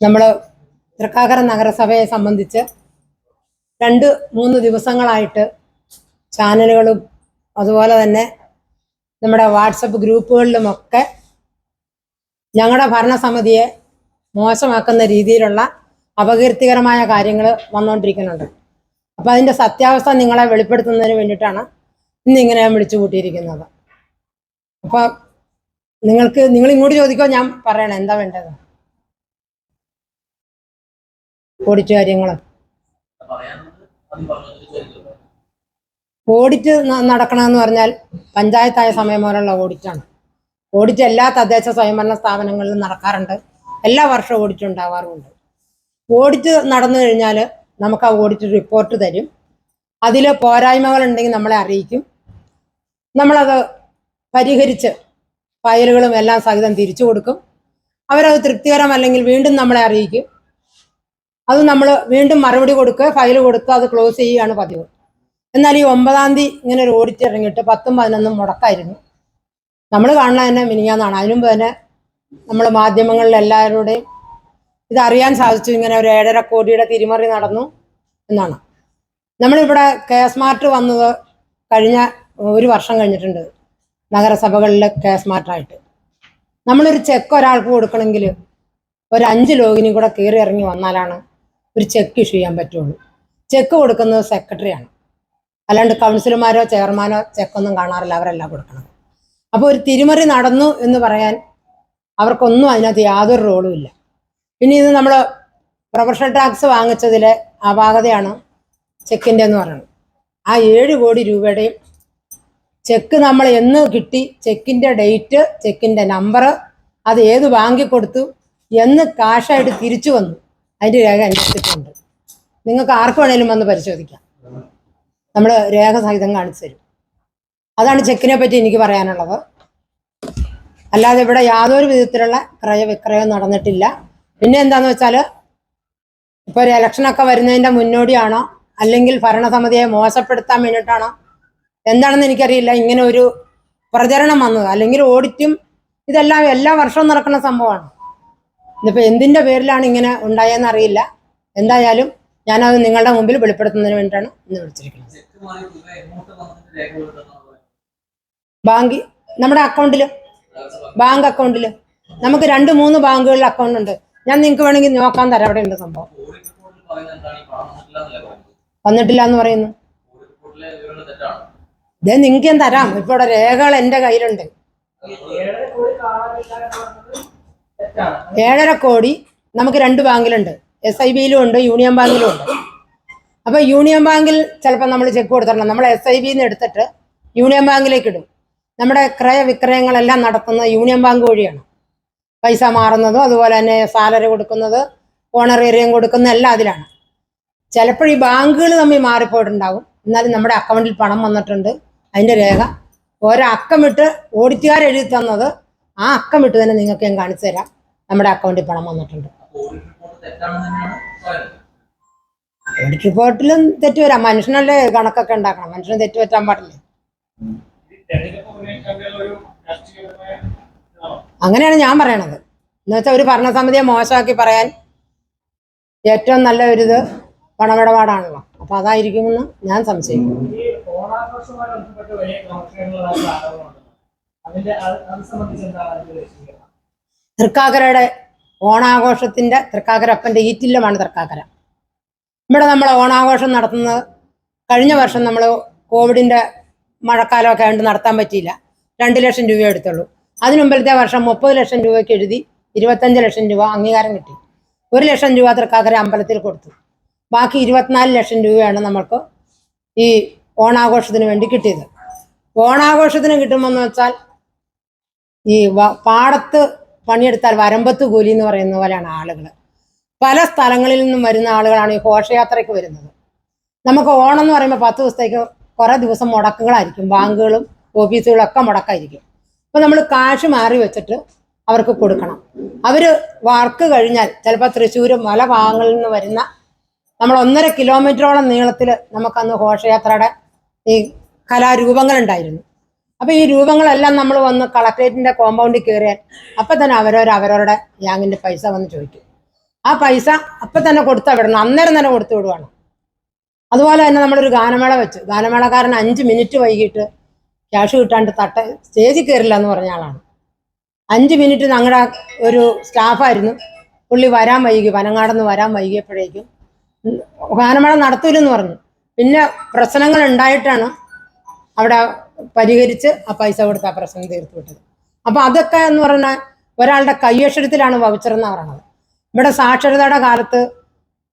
നമ്മൾ തൃക്കാക്കര നഗരസഭയെ സംബന്ധിച്ച് രണ്ട് മൂന്ന് ദിവസങ്ങളായിട്ട് ചാനലുകളും അതുപോലെ തന്നെ നമ്മുടെ വാട്സപ്പ് ഗ്രൂപ്പുകളിലുമൊക്കെ ഞങ്ങളുടെ ഭരണസമിതിയെ മോശമാക്കുന്ന രീതിയിലുള്ള അപകീർത്തികരമായ കാര്യങ്ങൾ വന്നുകൊണ്ടിരിക്കുന്നുണ്ട് അപ്പോൾ അതിന്റെ സത്യാവസ്ഥ നിങ്ങളെ വെളിപ്പെടുത്തുന്നതിന് വേണ്ടിയിട്ടാണ് ഇന്നിങ്ങനെ ഞാൻ വിളിച്ചു കൂട്ടിയിരിക്കുന്നത്. അപ്പോൾ നിങ്ങൾക്ക് നിങ്ങൾ ഇങ്ങോട്ട് ചോദിക്കോ ഞാൻ പറയണം എന്താ വേണ്ടത്? ഓഡിറ്റ് കാര്യങ്ങൾ ഓഡിറ്റ് നടക്കണമെന്ന് പറഞ്ഞാൽ പഞ്ചായത്തായ സമയം പോലുള്ള ഓഡിറ്റാണ് ഓഡിറ്റ് എല്ലാ തദ്ദേശ സ്വയംഭരണ സ്ഥാപനങ്ങളിലും നടക്കാറുണ്ട്. എല്ലാ വർഷവും ഓഡിറ്റ് ഉണ്ടാവാറുമുണ്ട്. ഓഡിറ്റ് നടന്നു കഴിഞ്ഞാൽ നമുക്ക് ആ ഓഡിറ്റ് റിപ്പോർട്ട് തരും. അതിൽ പോരായ്മകൾ ഉണ്ടെങ്കിൽ നമ്മളെ അറിയിക്കും. നമ്മളത് പരിഹരിച്ച് ഫയലുകളും എല്ലാം സഹിതം തിരിച്ചു കൊടുക്കും. അവരത് തൃപ്തികരമല്ലെങ്കിൽ വീണ്ടും നമ്മളെ അറിയിക്കും. അത് നമ്മൾ വീണ്ടും മറുപടി കൊടുക്കുക ഫയൽ കൊടുക്കുക അത് ക്ലോസ് ചെയ്യുകയാണ് പതിവ്. എന്നാൽ ഈ ഒമ്പതാം തീയതി ഇങ്ങനെ ഒരു ഓഡിറ്റ് ഇറങ്ങിയിട്ട് പത്തും പതിനൊന്നും മുടക്കായിരുന്നു. നമ്മൾ കാണുന്ന തന്നെ മിനിങ്ങാന്നാണ് അതിനുമ്പ് തന്നെ നമ്മൾ മാധ്യമങ്ങളിൽ എല്ലാവരുടെയും ഇതറിയാൻ സാധിച്ചു. ഇങ്ങനെ ഒരു ഏഴര കോടിയുടെ തിരിമറി നടന്നു എന്നാണ്. നമ്മളിവിടെ കെ സ്മാർട്ട് വന്നത് കഴിഞ്ഞ ഒരു വർഷം കഴിഞ്ഞിട്ടുണ്ട്. നഗരസഭകളിലെ കെ സ്മാർട്ടായിട്ട് നമ്മളൊരു ചെക്ക് ഒരാൾക്ക് കൊടുക്കണമെങ്കിൽ ഒരു അഞ്ച് ലോഗിനും കൂടെ കയറി ഇറങ്ങി വന്നാലാണ് ഒരു ചെക്ക് ഇഷ്യൂ ചെയ്യാൻ പറ്റുള്ളൂ. ചെക്ക് കൊടുക്കുന്നത് സെക്രട്ടറിയാണ് അല്ലാണ്ട് കൗൺസിലർമാരോ ചെയർമാനോ ചെക്കൊന്നും കാണാറില്ല അവരെല്ലാം കൊടുക്കണം അപ്പോൾ ഒരു തിരിമറി നടന്നു എന്ന് പറയാൻ അവർക്കൊന്നും അതിനകത്ത് യാതൊരു റോളും ഇല്ല. പിന്നെ ഇത് നമ്മൾ പ്രൊഫഷണൽ ടാക്സ് വാങ്ങിച്ചതിലെ അപാകതയാണ് ചെക്കിന്റെ എന്ന് പറയുന്നത്. ആ ഏഴ് കോടി രൂപയുടെയും ചെക്ക് നമ്മൾ എന്ന് കിട്ടി ചെക്കിന്റെ ഡേറ്റ് ചെക്കിന്റെ നമ്പർ അത് ഏത് ബാങ്കിൽ കൊടുത്തു എന്ന് കാഷായിട്ട് തിരിച്ചു വന്നു. അതിന്റെ രേഖ അന്വേഷിച്ചിട്ടുണ്ട്. നിങ്ങൾക്ക് ആർക്ക് വേണേലും വന്ന് പരിശോധിക്കാം. നമ്മൾ രേഖ സഹിതം കാണിച്ചു തരും. അതാണ് ചെക്കിനെ പറ്റി എനിക്ക് പറയാനുള്ളത്. അല്ലാതെ ഇവിടെ യാതൊരു വിധത്തിലുള്ള ക്രയവിക്രയം നടന്നിട്ടില്ല. പിന്നെ എന്താന്ന് വെച്ചാൽ ഇപ്പോൾ ഒരു ഇലക്ഷനൊക്കെ വരുന്നതിന്റെ മുന്നോടിയാണോ? അല്ലെങ്കിൽ ഭരണസമിതിയെ മോശപ്പെടുത്താൻ വേണ്ടിയിട്ടാണോ? എന്താണെന്ന് എനിക്കറിയില്ല. ഇങ്ങനെ ഒരു പ്രചരണം വന്നത്. അല്ലെങ്കിൽ ഓഡിറ്റും ഇതെല്ലാം എല്ലാ വർഷവും നടക്കുന്ന സംഭവമാണ്. ഇതിപ്പോൾ എന്തിന്റെ പേരിലാണ് ഇങ്ങനെ ഉണ്ടായെന്ന് അറിയില്ല. എന്തായാലും ഞാനത് നിങ്ങളുടെ മുമ്പിൽ വെളിപ്പെടുത്തുന്നതിന് വേണ്ടിയിട്ടാണ് ഇന്ന് വിളിച്ചിരിക്കുന്നത്. ബാങ്ക് നമ്മുടെ അക്കൗണ്ടിൽ ബാങ്ക് അക്കൗണ്ടിൽ നമുക്ക് രണ്ട് മൂന്ന് ബാങ്കുകളിൽ അക്കൗണ്ട് ഉണ്ട്. ഞാൻ നിങ്ങൾക്ക് വേണമെങ്കിൽ നോക്കാൻ തരാം. അവിടെ ഉണ്ട് സംഭവം. വന്നിട്ടില്ല എന്ന് പറയുന്നു. ഇതേ നിങ്ങൾക്ക് ഞാൻ തരാം ഇപ്പോൾ രേഖകൾ എന്റെ കയ്യിലുണ്ട്. ഏഴര കോടി നമുക്ക് രണ്ട് ബാങ്കിലുണ്ട്. എസ് ഐ ബിയിലും ഉണ്ട് യൂണിയൻ ബാങ്കിലും ഉണ്ട്. അപ്പോൾ യൂണിയൻ ബാങ്കിൽ ചിലപ്പോൾ നമ്മൾ ചെക്ക് കൊടുത്തിടണം നമ്മൾ എസ് ഐ ബിയിൽ നിന്ന് എടുത്തിട്ട് യൂണിയൻ ബാങ്കിലേക്ക് ഇടും. നമ്മുടെ ക്രയ വിക്രയങ്ങളെല്ലാം നടത്തുന്നത് യൂണിയൻ ബാങ്ക് വഴിയാണ്. പൈസ മാറുന്നതും അതുപോലെ തന്നെ സാലറി കൊടുക്കുന്നത് ഓണറേറിയം കൊടുക്കുന്ന എല്ലാം അതിലാണ്. ചിലപ്പോൾ ഈ ബാങ്കുകൾ തമ്മിൽ മാറിപ്പോയിട്ടുണ്ടാവും. എന്നാലും നമ്മുടെ അക്കൗണ്ടിൽ പണം വന്നിട്ടുണ്ട്. അതിന്റെ രേഖ. ഒരക്കമിട്ട് ഓടിറ്റുകാരെഴുതി തന്നത് ആ അക്കമിട്ട് തന്നെ നിങ്ങൾക്ക് ഞാൻ കാണിച്ചു തരാം. നമ്മുടെ അക്കൗണ്ടിൽ പണം വന്നിട്ടുണ്ട്. ഓഡിറ്റ് റിപ്പോർട്ടിലും തെറ്റ് വരാം. മനുഷ്യനല്ലേ കണക്കൊക്കെ ഉണ്ടാക്കണം. മനുഷ്യന് തെറ്റ് പറ്റാൻ പാടില്ലേ? അങ്ങനെയാണ് ഞാൻ പറയണത്. എന്ന് വെച്ചാൽ ഒരു ഭരണസമിതിയെ മോശമാക്കി പറയാൻ ഏറ്റവും നല്ല ഒരു ഇത് പണമിടപാടാണല്ലോ. അപ്പൊ അതായിരിക്കുമെന്ന് ഞാൻ സംശയിക്കുന്നു. അതിന്റെ അത് സംബന്ധിച്ച് എന്താണ് തൃക്കാക്കരയുടെ ഓണാഘോഷത്തിന്റെ തൃക്കാക്കര അപ്പന്റെ ഈറ്റില്ലമാണ് തൃക്കാക്കര. ഇവിടെ നമ്മൾ ഓണാഘോഷം നടത്തുന്നത് കഴിഞ്ഞ വർഷം നമ്മൾ കോവിഡിന്റെ മഴക്കാലമൊക്കെ ആയതുകൊണ്ട് നടത്താൻ പറ്റിയില്ല. രണ്ട് ലക്ഷം രൂപ എടുത്തുള്ളൂ. അതിനു മുമ്പിലത്തെ വർഷം മുപ്പത് ലക്ഷം രൂപയ്ക്ക് എഴുതി ഇരുപത്തഞ്ച് ലക്ഷം രൂപ അംഗീകാരം കിട്ടി. ഒരു ലക്ഷം രൂപ തൃക്കാക്കര അമ്പലത്തിൽ കൊടുത്തു. ബാക്കി ഇരുപത്തിനാല് ലക്ഷം രൂപയാണ് നമ്മൾക്ക് ഈ ഓണാഘോഷത്തിന് വേണ്ടി കിട്ടിയത്. ഓണാഘോഷത്തിന് കിട്ടുമെന്ന് വെച്ചാൽ ഈ പാടത്ത് പണിയെടുത്താൽ വരമ്പത്ത് കൂലി എന്ന് പറയുന്ന പോലെയാണ് ആളുകൾ പല സ്ഥലങ്ങളിൽ നിന്നും വരുന്ന ആളുകളാണ് ഈ ഘോഷയാത്രയ്ക്ക് വരുന്നത്. നമുക്ക് ഓണം എന്ന് പറയുമ്പോൾ പത്ത് ദിവസത്തേക്ക് കുറേ ദിവസം മുടക്കുകളായിരിക്കും. ബാങ്കുകളും ഒക്കെ മുടക്കായിരിക്കും. അപ്പോൾ നമ്മൾ കാശ് മാറി വെച്ചിട്ട് അവർക്ക് കൊടുക്കണം. അവർ വർക്ക് കഴിഞ്ഞാൽ ചിലപ്പോൾ തൃശ്ശൂർ പല ഭാഗങ്ങളിൽ നിന്ന് വരുന്ന നമ്മൾ ഒന്നര കിലോമീറ്ററോളം നീളത്തിൽ നമുക്കന്ന് ഘോഷയാത്രയുടെ ഈ കലാരൂപങ്ങളുണ്ടായിരുന്നു അപ്പൊ ഈ രൂപങ്ങളെല്ലാം നമ്മൾ വന്ന് കളക്ടറേറ്റിന്റെ കോമ്പൗണ്ടിൽ കയറിയാൽ അപ്പൊ തന്നെ അവരവർ അവരവരുടെ ഗ്യാങ്ങിന്റെ പൈസ വന്ന് ചോദിക്കും. ആ പൈസ അപ്പൊ തന്നെ കൊടുത്താൽ വിടണം അന്നേരം തന്നെ കൊടുത്തു വിടുവാണ്. അതുപോലെ തന്നെ നമ്മളൊരു ഗാനമേള വെച്ചു ഗാനമേളക്കാരൻ അഞ്ച് മിനിറ്റ് വൈകിട്ട് ക്യാഷ് കിട്ടാണ്ട് തട്ട സ്റ്റേജിൽ കയറില്ല എന്ന് പറഞ്ഞ ആളാണ്. അഞ്ച് മിനിറ്റ് ഞങ്ങളുടെ ഒരു സ്റ്റാഫായിരുന്നു പുള്ളി വരാൻ വൈകി പനങ്ങാടെന്ന് വരാൻ വൈകിയപ്പോഴേക്കും ഗാനമേള നടത്തൂലെന്ന് പറഞ്ഞു. പിന്നെ പ്രശ്നങ്ങൾ ഉണ്ടായിട്ടാണ് അവിടെ പരിഹരിച്ച് ആ പൈസ കൊടുത്ത് ആ പ്രശ്നം തീർത്തു വിട്ടത്. അപ്പൊ അതൊക്കെ എന്ന് പറഞ്ഞാൽ ഒരാളുടെ കയ്യക്ഷരത്തിലാണ് വവിച്ചറെന്ന് പറയുന്നത് ഇവിടെ സാക്ഷരതയുടെ കാലത്ത്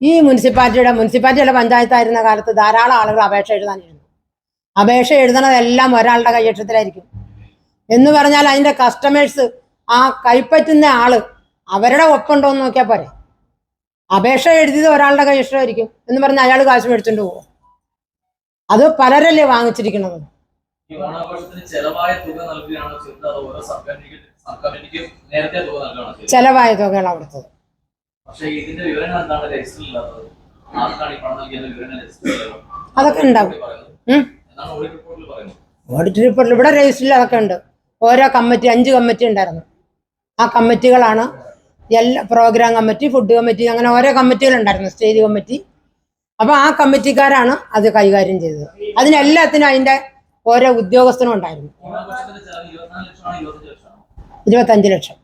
ഈ മുനിസിപ്പാലിറ്റിയുടെ മുനിസിപ്പാലിറ്റി അല്ല പഞ്ചായത്തായിരുന്ന കാലത്ത് ധാരാളം ആളുകൾ അപേക്ഷ എഴുതാൻ എഴുതാനിരുന്നു അപേക്ഷ എഴുതണതെല്ലാം ഒരാളുടെ കയ്യക്ഷരത്തിലായിരിക്കും എന്ന് പറഞ്ഞാൽ അതിന്റെ കസ്റ്റമേഴ്സ് ആ കൈപ്പറ്റുന്ന ആൾ അവരുടെ ഒപ്പമുണ്ടോ എന്ന് നോക്കിയാൽ പോരെ. അപേക്ഷ എഴുതിയത് ഒരാളുടെ കയ്യക്ഷരമായിരിക്കും എന്ന് പറഞ്ഞാൽ അയാൾ കാശ് മേടിച്ചുകൊണ്ട് പോകും അത് പലരല്ലേ വാങ്ങിച്ചിരിക്കുന്നത് ഈ ഓണാഘോഷത്തിന് ചെലവായ തുക നൽകുകയാണോ ചെയ്തത്? അതോ ഓരോ സബ് കമ്മിറ്റിക്ക് സബ് കമ്മിറ്റിക്ക് നേരത്തെ തുക നൽകുകയാണോ ചെയ്തത്? ചെലവായ തുകയാണ് അവിടുത്തെ പക്ഷേ ഇതിന്റെ വിവരങ്ങൾ എന്താണ്? രജിസ്റ്ററിലില്ലാത്തത് ആർക്കാണ് ഈ പണം നൽകിയെന്ന വിവരങ്ങൾ അതൊക്കെ ഉണ്ടാവും. എന്നാണ് ഓഡിറ്റ് റിപ്പോർട്ടിൽ പറയുന്നത്? ഓഡിറ്റ് റിപ്പോർട്ടിൽ ഇവിടെ രജിസ്റ്ററിൽ അതൊക്കെ ഉണ്ട്. ഓരോ കമ്മിറ്റി അഞ്ച് കമ്മിറ്റി ഉണ്ടായിരുന്നു. ആ കമ്മിറ്റികളാണ് എല്ലാ പ്രോഗ്രാം കമ്മിറ്റി ഫുഡ് കമ്മിറ്റി അങ്ങനെ ഓരോ കമ്മിറ്റികളുണ്ടായിരുന്നു സ്റ്റേജ് കമ്മിറ്റി. അപ്പോൾ ആ കമ്മിറ്റിക്കാരാണ് അത് കൈകാര്യം ചെയ്തത്. അതിനെല്ലാത്തിനും അതിന്റെ ഓരോ ഉദ്യോഗസ്ഥനും ഉണ്ടായിരുന്നു. ഇരുപത്തഞ്ച് ലക്ഷം.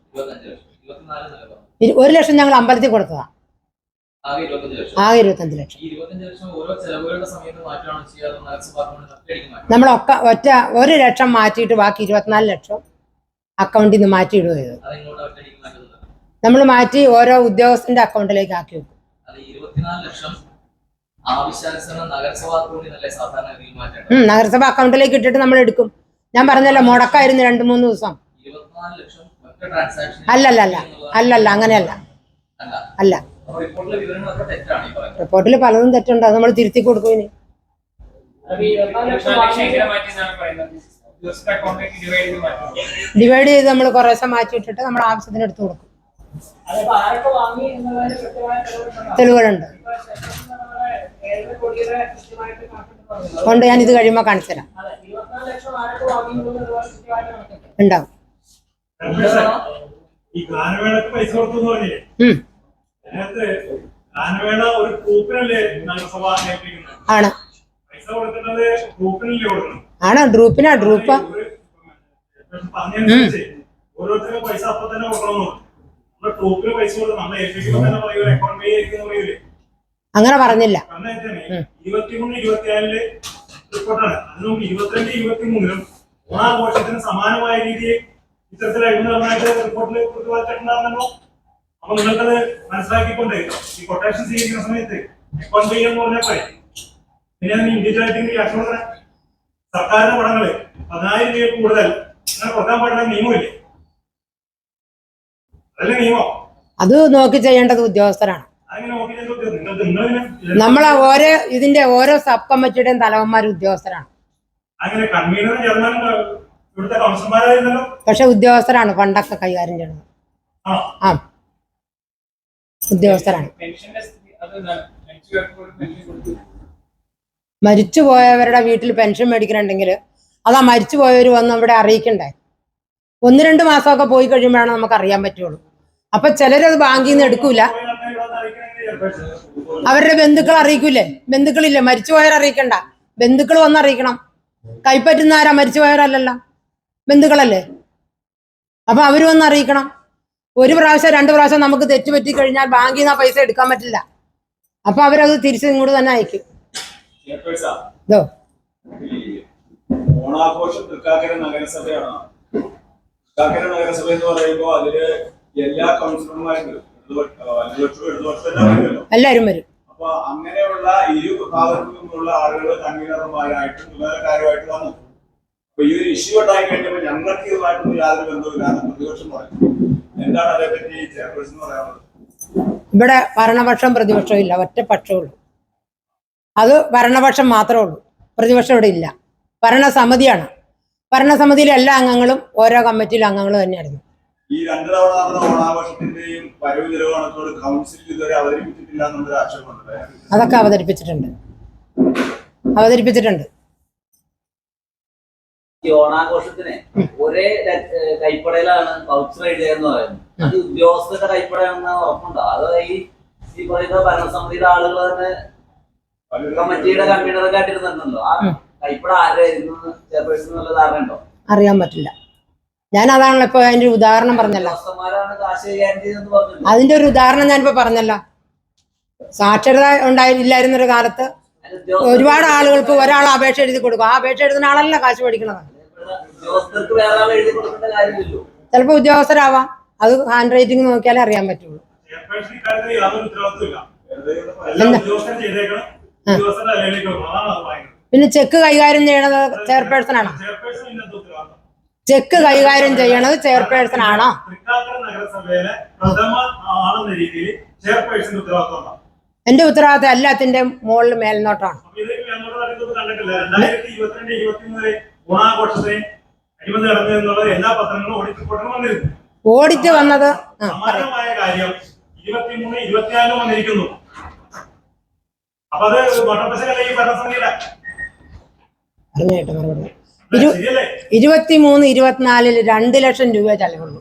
ഒരു ലക്ഷം ഞങ്ങൾ അമ്പലത്തിൽ കൊടുത്തതാ. ആകെ ഇരുപത്തഞ്ച് ലക്ഷം. നമ്മളൊക്കെ ഒറ്റ ഒരു ലക്ഷം മാറ്റിയിട്ട് ബാക്കി ഇരുപത്തിനാല് ലക്ഷം അക്കൗണ്ടിൽ നിന്ന് മാറ്റി ഇടുക നമ്മൾ മാറ്റി ഓരോ ഉദ്യോഗസ്ഥന്റെ അക്കൗണ്ടിലേക്ക് ആക്കി വെക്കും അത് ഈ ഇരുപത്തിനാല് ലക്ഷം ആവശ്യാനുസരണം നഗരസഭ അക്കൗണ്ടിലേക്ക് ഇട്ടിട്ട് നമ്മൾ എടുക്കും. ഞാൻ പറഞ്ഞല്ലോ മുടക്കായിരുന്നു രണ്ടു മൂന്ന് ദിവസം. അല്ലല്ല അല്ല അല്ലല്ല അങ്ങനെയല്ല. അല്ല. റിപ്പോർട്ടിൽ പലതും തെറ്റുണ്ട് അത് നമ്മൾ തിരുത്തി കൊടുക്കും ഇനി. ഡിവൈഡ് ചെയ്ത് നമ്മൾ ഡിവൈഡ് ദിവസം മാറ്റി ഇട്ടിട്ട് നമ്മുടെ ആവശ്യത്തിന് എടുത്തു കൊടുക്കും. തെളിവുകളുണ്ട്. കൊണ്ട് ഞാൻ ഇത് കഴിയുമ്പോൾ കാണിച്ചു തരാം. ഉണ്ടാവും ആണ് ആണ് ഗ്രൂപ്പിനാ ഗ്രൂപ്പ് ഓരോരുത്തരും പൈസ അപ്പൊ തന്നെ അങ്ങനെ പറഞ്ഞില്ല. ഇരുപത്തിമൂന്ന് ഇരുപത്തിനാലിൽ റിപ്പോർട്ടാണ് അത് നമുക്ക് ഇരുപത്തിരണ്ട് ഇരുപത്തിമൂന്നിലും ഓണാഘോഷത്തിന് സമാനമായ രീതിയിൽ ഇത്തരത്തിൽ അഴിമതിമായിട്ട് റിപ്പോർട്ടിൽ പ്രതിപാദിച്ചിട്ടുണ്ടാകുമല്ലോ അപ്പൊ നിങ്ങൾക്കത് മനസ്സിലാക്കിക്കൊണ്ട് ഈ കൊട്ടേഷൻ സ്വീകരിക്കുന്ന സമയത്ത് അക്കൗണ്ട് പേ എന്ന് പറഞ്ഞപ്പോൾ പിന്നെ അതിന് ഇൻഡിവിജ്വൽ ആയിട്ട് ക്യാഷ് കൊടുക്കണം. സർക്കാരിന്റെ പടങ്ങൾ പതിനായിരം രൂപ കൂടുതൽ. അങ്ങനെ കൊടുക്കാൻ പാടില്ല നിയമമില്ലേ? അത് നോക്കി ചെയ്യേണ്ടത് ഉദ്യോഗസ്ഥരാണ്. അങ്ങനെ നോക്കി നിങ്ങൾ നമ്മളെ ഓരോ ഇതിന്റെ ഓരോ സബ് കമ്മിറ്റിയുടെയും തലവന്മാർ ഉദ്യോഗസ്ഥരാണ് പക്ഷെ ഉദ്യോഗസ്ഥരാണ് ഫണ്ടൊക്കെ കൈകാര്യം ചെയ്യുന്നത്. ആ. ഉദ്യോഗസ്ഥരാണ്. മരിച്ചു പോയവരുടെ വീട്ടിൽ പെൻഷൻ മേടിക്കണമെങ്കിൽ അതാ ആ മരിച്ചുപോയവർ വന്ന് ഇവിടെ അറിയിക്കണ്ടേ? ഒന്ന് രണ്ട് മാസമൊക്കെ പോയി കഴിയുമ്പോഴാണ് നമുക്ക് അറിയാൻ പറ്റുള്ളൂ. അപ്പൊ ചിലരത് ബാങ്കിൽ നിന്ന് എടുക്കൂല. അവരുടെ ബന്ധുക്കൾ അറിയിക്കൂലേ? ബന്ധുക്കളില്ലേ? മരിച്ചുപോയവർ അറിയിക്കണ്ട. ബന്ധുക്കൾ വന്ന് അറിയിക്കണം. കൈപ്പറ്റുന്ന ആരാ? മരിച്ചുപോയവരല്ലല്ലോ ബന്ധുക്കളല്ലേ? അപ്പൊ അവർ വന്ന് അറിയിക്കണം. ഒരു പ്രാവശ്യം രണ്ട് പ്രാവശ്യം നമുക്ക് തെറ്റുപറ്റി കഴിഞ്ഞാൽ ബാങ്കിൽ നിന്ന് ആ പൈസ എടുക്കാൻ പറ്റില്ല. അപ്പൊ അവരത് തിരിച്ച് ഇങ്ങോട്ട് തന്നെ അയക്കും. ഇതോ? ഓണാഘോഷം തൃക്കാക്കര നഗരസഭയാണ്. തൃക്കാക്കര നഗരസഭ എന്ന് പറയുമ്പോൾ അതിൽ എല്ലാ കൗൺസിലർമാരും എല്ലാവരും വരും. അപ്പൊ അങ്ങനെയുള്ള ഇരു വിഭാഗത്തിൽ നിന്നുള്ള ആളുകൾ കൺവീനർമാരായിട്ടും വിഭാഗക്കാരുമായിട്ട് വന്നു. അപ്പൊ ഈ ഒരു ഇഷ്യൂ ഉണ്ടായി കഴിഞ്ഞപ്പോൾ ഞങ്ങൾക്ക് ഇതുമായിട്ടൊന്നും യാതൊരു ബന്ധവുമില്ലാന്ന് പ്രതിപക്ഷം പറഞ്ഞു എന്താണ് അതേപറ്റി ചെയർപേഴ്സൺ പറയാനുള്ളത്? ഇവിടെ ഭരണപക്ഷം പ്രതിപക്ഷം ഇല്ല ഒറ്റ പക്ഷമേ ഉള്ളൂ. അത് ഭരണപക്ഷം മാത്രമേ ഉള്ളൂ. പ്രതിപക്ഷം ഇവിടെ ഇല്ല. ഭരണസമിതിയാണ്. ഭരണസമിതിയിലെ എല്ലാ അംഗങ്ങളും ഓരോ കമ്മിറ്റിയിലെ അംഗങ്ങൾ തന്നെയായിരുന്നു. ഈ രണ്ട് തവണ നടന്ന ഓണാഘോഷത്തിന്റെയും വരവ് ചെലവാണത്തോട് കൗൺസിൽ ഇതുവരെ അവതരിപ്പിച്ചിട്ടില്ല എന്നുള്ളൊരു ആക്ഷേപമുണ്ട് അതൊക്കെ അവതരിപ്പിച്ചിട്ടുണ്ട്. അവതരിപ്പിച്ചിട്ടുണ്ട്. ഈ ഓണാഘോഷത്തിന് ഒരേ കൈപ്പടയിലാണ് കൾച്ചർ ഐഡിയ എന്ന് പറയുന്നത്. അത് ഉദ്യോഗസ്ഥരുടെ കൈപ്പടയാണെന്ന് ഉറപ്പുണ്ടോ? അത് ഈ ഈ പറയുന്ന ഭരണസമിതിയുടെ ആളുകൾ തന്നെ കമ്മിറ്റിയുടെ കൺവീനറൊക്കെ ആയിട്ടിരുന്നുണ്ടല്ലോ ആ കൈപ്പട ആരായിരുന്നു ചെയർപേഴ്സൺ എന്നുള്ള ധാരണ ഉണ്ടോ അറിയാൻ പറ്റില്ല. ഞാൻ അതാണല്ലോ ഇപ്പൊ അതിന്റെ ഒരു ഉദാഹരണം പറഞ്ഞല്ലോ. അതിന്റെ ഒരു ഉദാഹരണം ഞാനിപ്പോ പറഞ്ഞല്ലോ. സാക്ഷരത ഉണ്ടായില്ലായിരുന്നൊരു കാലത്ത് ഒരുപാട് ആളുകൾക്ക് ഒരാൾ അപേക്ഷ എഴുതി കൊടുക്കും. ആ അപേക്ഷ എഴുതുന്ന ആളല്ല കാശ് മേടിക്കണത്. ചിലപ്പോ ചിലപ്പോൾ ഉദ്യോഗസ്ഥരാവാം. അത് ഹാൻഡ് റൈറ്റിംഗ് നോക്കിയാലേ അറിയാൻ പറ്റുള്ളൂ. പിന്നെ ചെക്ക് കൈകാര്യം ചെയ്യണത് ചെയർപേഴ്സൺ ആണോ. ചെക്ക് കൈകാര്യം ചെയ്യണത് ചെയർപേഴ്സൺ ആണോ? നഗരസഭയിലെ പ്രഥമ ആളെന്ന രീതിയിൽ ചെയർപേഴ്സൺ ഉത്തരവാദിത്വമാണ് എന്റെ ഉത്തരവാദിത്തം എല്ലാത്തിന്റെ മുകളിൽ മേൽനോട്ടാണ്. ഓടിച്ച് വന്നത് പറഞ്ഞു കേട്ടോ മറുപടി. ഇരു ഇരുപത്തി മൂന്ന് ഇരുപത്തിനാലിൽ രണ്ട് ലക്ഷം രൂപ ചെലവുള്ളൂ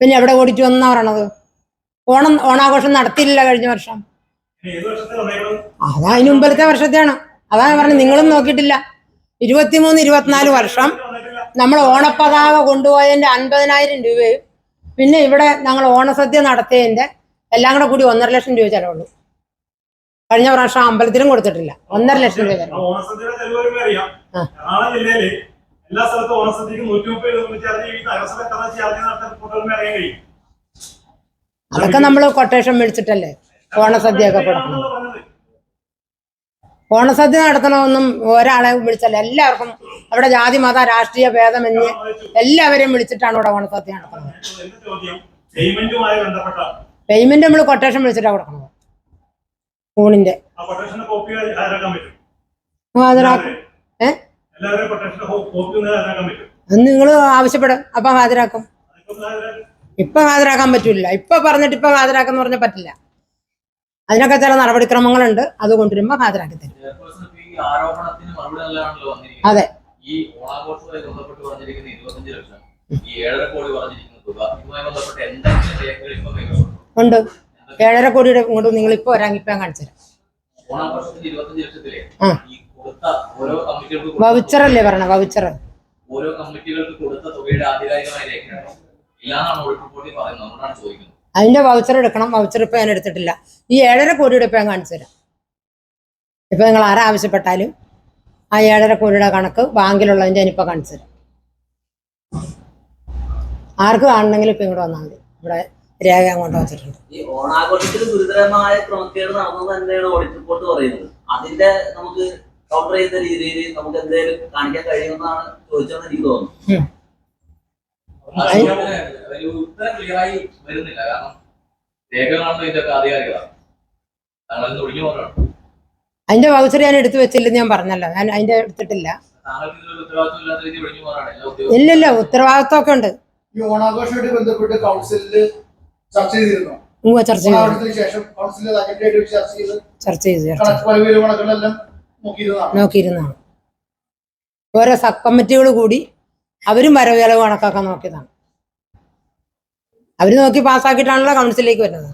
പിന്നെ എവിടെ ഓടിച്ചു വന്നാ പറയണത്? ഓണം ഓണാഘോഷം നടത്തിയില്ല കഴിഞ്ഞ വർഷം. അതാ അതിന് മുമ്പത്തെ വർഷത്തെയാണ്. അതാ ഞാൻ പറഞ്ഞത് നിങ്ങളും നോക്കിയിട്ടില്ല. ഇരുപത്തിമൂന്ന് ഇരുപത്തിനാല് വർഷം നമ്മൾ ഓണപ്പതാക കൊണ്ടുപോയതിന്റെ അൻപതിനായിരം രൂപയും പിന്നെ ഇവിടെ ഞങ്ങൾ ഓണസദ്യ നടത്തിയതിന്റെ എല്ലാം കൂടെ കൂടി ഒന്നര ലക്ഷം രൂപ ചെലവുള്ളൂ കഴിഞ്ഞ പ്രാവശ്യം അമ്പലത്തിലും കൊടുത്തിട്ടില്ല. ഒന്നര ലക്ഷം രൂപ ചെലവ് എറണാകുളം ജില്ലയിൽ എല്ലാ സ്ഥലത്തും ഓണസദ്യക്ക് നൂറ്റി മുപ്പത് രൂപ ചാർജ് നഗരസഭ എത്ര ചാർജ് നടത്താൻ റിപ്പോർട്ടുകൾ അറിയാൻ കഴിയും? അതൊക്കെ നമ്മൾ കൊട്ടേഷൻ മേടിച്ചിട്ടല്ലേ? ഓണസദ്യ ഒക്കെ. ഓണസദ്യ നടത്തണമെന്നും ഒരാളെ വിളിച്ചല്ല എല്ലാവർക്കും അവിടെ ജാതി മത രാഷ്ട്രീയ ഭേദമെന്ന് എല്ലാവരെയും വിളിച്ചിട്ടാണ് ഇവിടെ ഓണസദ്യ നടത്തുന്നത്. പേയ്മെന്റ് നമ്മൾ കൊട്ടേഷൻ വിളിച്ചിട്ടാണ് കൊടുക്കുന്നത് ഊണിന്റെ. ആ കൊട്ടേഷന്റെ കോപ്പി ഹാജരാക്കാൻ പറ്റും ഹാജരാക്കും ഏ എല്ലാവരും കൊട്ടേഷന്റെ കോപ്പി ഒന്ന് ഹാജരാക്കാൻ പറ്റും. അത് നിങ്ങൾ ആവശ്യപ്പെടും. അപ്പൊ ഹാജരാക്കും. ഇപ്പൊ ഹാജരാക്കാൻ പറ്റൂല. ഇപ്പൊ പറഞ്ഞിട്ട് ഇപ്പൊ ഹാജരാക്കാന്ന് പറഞ്ഞ പറ്റില്ല. അതിനൊക്കെ ചില നടപടിക്രമങ്ങളുണ്ട്. അത് കൊണ്ടുവരുമ്പോ ഹാജരാക്കി തരും. അതെ. ഈ ഓണാഘോഷവുമായി ബന്ധപ്പെട്ട് പറഞ്ഞിരിക്കുന്ന ഇരുപത്തഞ്ച് ലക്ഷം ഈ ഏഴര കോടി പറഞ്ഞിരിക്കുന്ന തുക ഇതുമായി ബന്ധപ്പെട്ട് എന്തെങ്കിലും രേഖകൾ ഇപ്പൊ കൈവശമുണ്ടോ? ഉണ്ട്. ഏഴര കോടിയുടെ ഇങ്ങോട്ട് നിങ്ങൾ ഇപ്പൊ വരാൻ ഇപ്പൊ കാണിച്ചു തരാം ഓണാഘോഷത്തിന് ഇരുപത്തഞ്ച് ലക്ഷത്തിലെ ആ. അല്ലേ പറഞ്ഞ വൗച്ചർ ഓരോ കമ്മിറ്റികൾക്ക് കൊടുത്ത തുകയുടെ ആധികാരികമായ രേഖയുണ്ടോ ഇല്ലാന്നാണ് ഓഡിറ്റ് റിപ്പോർട്ടിൽ പറയുന്നത്. അതുകൊണ്ടാണ് ചോദിക്കുന്നത്. അതിന്റെ വൗച്ചർ എടുക്കണം. വൗച്ചർ ഇപ്പൊ ഞാൻ എടുത്തിട്ടില്ല. ഈ ഏഴര കോടിയുടെ ഇപ്പൊ ഞാൻ കാണിച്ചു തരാം. ഇപ്പൊ നിങ്ങൾ ആരാവശ്യപ്പെട്ടാലും ആ ഏഴര കോടിയുടെ കണക്ക് ബാങ്കിലുള്ളതിന്റെ ഞാനിപ്പോ കാണിച്ചു തരാം. ആർക്ക് കാണണമെങ്കിലും ഇപ്പൊ ഇങ്ങോട്ട് വന്നാൽ മതി. ഇവിടെ രേഖ അങ്ങോട്ട് വെച്ചിട്ടുണ്ട്. ഈ ഓണാഘോഷത്തിൽ ഗുരുതരമായ ക്രമക്കേട് നടന്നു തന്നെയാണ് ഓഡിറ്റ് റിപ്പോർട്ട് പറയുന്നത്. അതിന്റെ നമുക്ക് കൗണ്ടർ ചെയ്യുന്ന രീതിയിൽ നമുക്ക് എന്തെങ്കിലും കാണിക്കാൻ കഴിയുമെന്നാണ് ചോദിച്ചതെന്ന് എനിക്ക് തോന്നുന്നു. ഒരു ഉത്തരം ക്ലിയറായി വരുന്നില്ല. കാരണം രേഖകളാണല്ലോ താങ്കൾ ഒഴിഞ്ഞു പോകണം അതിന്റെ വൗച്ചർ ഞാൻ എടുത്തു വെച്ചില്ലെന്ന് ഞാൻ പറഞ്ഞല്ലോ. ഞാൻ അതിന്റെ എടുത്തിട്ടില്ല. ഇതിലൊരു ഉത്തരവാദിത്വം ഒക്കെ ഉണ്ട്. ഈ ഓണാഘോഷമായിട്ട് ബന്ധപ്പെട്ട് കൗൺസിലിൽ ചർച്ച ചെയ്തിരുന്നു? ചർച്ച ചെയ്തു. ചർച്ച ചെയ്ത് നോക്കിയിരുന്നതാണ്? ഓരോ സബ് കമ്മിറ്റികൾ കൂടി അവരും വരവ് ചെലവ് കണക്കാക്കാൻ നോക്കിയതാണ്. അവർ നോക്കി പാസ്സാക്കിയിട്ടാണല്ലോ കൗൺസിലേക്ക് വരുന്നത്.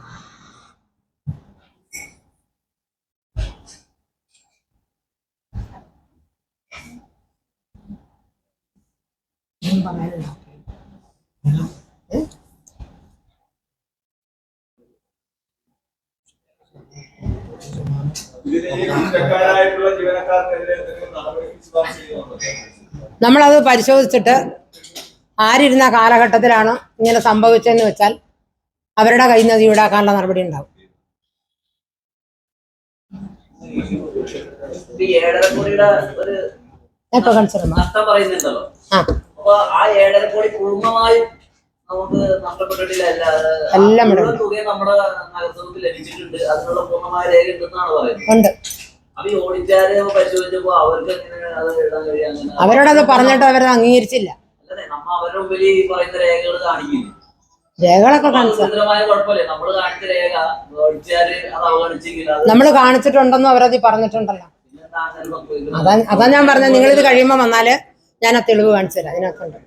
നമ്മളത് പരിശോധിച്ചിട്ട് ആരിരുന്ന കാലഘട്ടത്തിലാണ് ഇങ്ങനെ സംഭവിച്ചതെന്ന് വെച്ചാൽ അവരുടെ കയ്യിൽ നിന്ന് ഈടാക്കാനുള്ള നടപടി ഉണ്ടാവും. ആ. എല്ലാം ഉണ്ട്. അവരോടത് പറഞ്ഞിട്ട് അവരത് അംഗീകരിച്ചില്ല. അല്ലേ നമ്മ അവരുടെ മുമ്പിൽ ഈ പറയുന്ന രേഖകൾ കാണിക്കുന്നു രേഖകളൊക്കെ നമ്മൾ കാണിച്ചിട്ടുണ്ടെന്നും അവരത് പറഞ്ഞിട്ടുണ്ടല്ലോ. അതാ അതാ ഞാൻ പറഞ്ഞത്. നിങ്ങൾ ഇത് കഴിയുമ്പോൾ വന്നാൽ ഞാൻ ആ തെളിവ് കാണിച്ചു തരാം. അതിനകത്തുണ്ട്.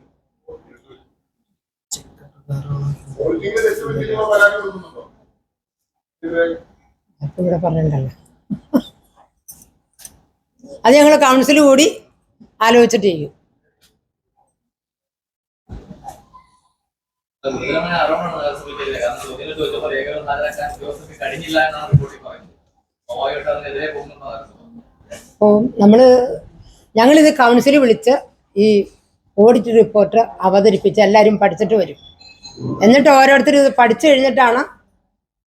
ഇവിടെ പറയണ്ടല്ലോ അത് ഞങ്ങൾ കൗൺസിൽ കൂടി ആലോചിച്ചിട്ട് ചെയ്യും ഓ നമ്മൾ ഞങ്ങളിത് കൗൺസിൽ വിളിച്ച് ഈ ഓഡിറ്റ് റിപ്പോർട്ട് അവതരിപ്പിച്ച് എല്ലാവരും പഠിച്ചിട്ട് വരും. എന്നിട്ട് ഓരോരുത്തരും ഇത് പഠിച്ചു കഴിഞ്ഞിട്ടാണ്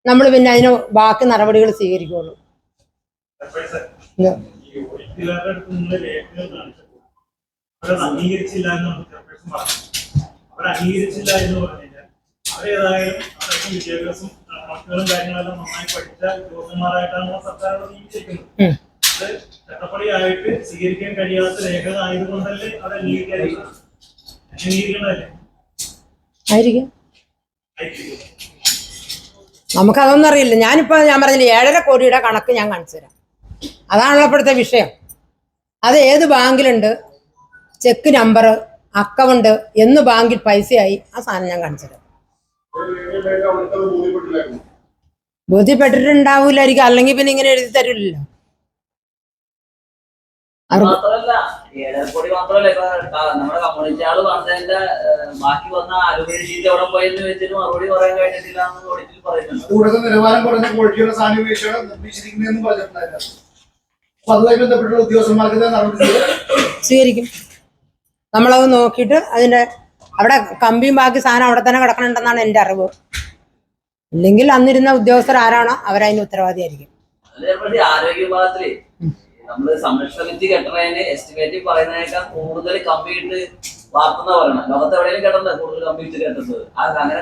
നമ്മൾ പിന്നെ അതിന് ബാക്കി നടപടികൾ സ്വീകരിക്കുകയുള്ളൂ ഓഡിറ്റുകാരുടെ അടുത്ത് നിങ്ങൾ രേഖകൾ കാണിച്ചപ്പോൾ അവർ അംഗീകരിച്ചില്ല എന്നാണ് ചെയർപേഴ്സൺ പറഞ്ഞു അവർ അംഗീകരിച്ചില്ല എന്ന് പറഞ്ഞു കഴിഞ്ഞാൽ അവരേതായാലും അവർക്ക് വിദ്യാഭ്യാസം കണക്കുകളും കാര്യങ്ങളെല്ലാം നന്നായി പഠിച്ച ഉദ്യോഗസ്ഥന്മാരായിട്ടാണ് സർക്കാർ നിയമിച്ചിരിക്കുന്നത്. അത് ചട്ടപ്പടിയായിട്ട് സ്വീകരിക്കാൻ കഴിയാത്ത രേഖകൾ ആയതുകൊണ്ടല്ലേ അത് അംഗീകരിക്കാതിരിക്കുന്നത്? അംഗീകരിക്കേണ്ടതല്ലേ ആയിരിക്കും. ആയിരിക്കും. നമുക്കതൊന്നും അറിയില്ല. ഞാനിപ്പോൾ ഞാൻ പറഞ്ഞില്ല ഏഴര കോടിയുടെ കണക്ക് ഞാൻ കാണിച്ചു തരാം. അതാണല്ലോ ഇപ്പോഴത്തെ വിഷയം. അത് ഏത് ബാങ്കിലുണ്ട് ചെക്ക് നമ്പർ അക്കൗണ്ട് എന്ന് ബാങ്കിൽ പൈസയായി ആ സാധനം ഞാൻ കാണിച്ചത് ബോധ്യപ്പെട്ടിട്ടുണ്ടാവൂലായിരിക്കും. അല്ലെങ്കിൽ പിന്നെ ഇങ്ങനെ എഴുതി തരില്ലല്ലോ മാത്രമല്ല ഏഴര കോടി മാത്രമല്ല ഇപ്പൊ നമ്മുടെ കമ്മ്യൂണിറ്റി ആൾ പറഞ്ഞതിന്റെ ബാക്കി വന്ന ആരോഗ്യ ഷീറ്റ് എവിടെ പോയെന്ന് വെച്ചിട്ട് മറുപടി പറയാൻ കഴിഞ്ഞിട്ടില്ല എന്ന് ഓഡിറ്റിൽ പറയുന്നുണ്ട്. കൂടുതൽ നിലവാരം കുറഞ്ഞ അതുമായി ബന്ധപ്പെട്ടുള്ള ഉദ്യോഗസ്ഥന്മാർക്ക് ഇത് നടപടി സ്വീകരിക്കും. നമ്മളത് നോക്കിയിട്ട് അതിന്റെ അവിടെ കമ്പിയും ബാക്കി സാധനം അവിടെ തന്നെ കിടക്കണുണ്ടെന്നാണ് എന്റെ അറിവ്. ഇല്ലെങ്കിൽ അന്നിരുന്ന ഉദ്യോഗസ്ഥർ ആരാണോ അവരതിന് ഉത്തരവാദിയായിരിക്കും. ആരോഗ്യ നമ്മൾ സംരക്ഷണ കെട്ടണതിന് എസ്റ്റിമേറ്റ് പറയുന്നതിനേക്കാൾ കൂടുതൽ കമ്പി ഇട്ട് വാർത്തുന്ന പറയണം. ലോകത്ത് എവിടെയെങ്കിലും കെട്ടണ്ട? കൂടുതൽ കമ്പി ഇട്ട് കെട്ടുന്നത്. ആ അങ്ങനെ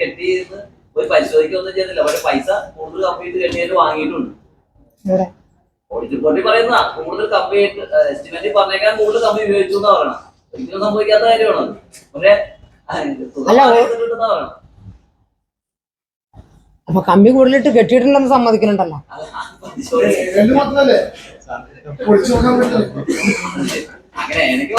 കെട്ടിയിരുന്ന് ഒരു പരിശോധിക്കൊന്നും ചെയ്തില്ല. പക്ഷെ പൈസ കൂടുതൽ കമ്പ്യൂട്ടർ കെട്ടിയിട്ട് കെട്ടിയത് വാങ്ങിയിട്ടുണ്ട് ഓഡിറ്റ് റിപ്പോർട്ടിൽ പറയുന്ന കൂടുതൽ കമ്പി എസ്റ്റിമേറ്റ് പറഞ്ഞേക്കാൻ കൂടുതൽ കമ്പി ഉപയോഗിച്ചു എന്നാ പറയണം? ഒരിക്കലും സംഭവിക്കാത്ത കാര്യമാണ് പക്ഷേ അപ്പൊ കമ്പി കൂടുതലിട്ട് കെട്ടിയിട്ടുണ്ടെന്ന് സമ്മതിക്കുന്നുണ്ടല്ലോ. അങ്ങനെ എനിക്ക്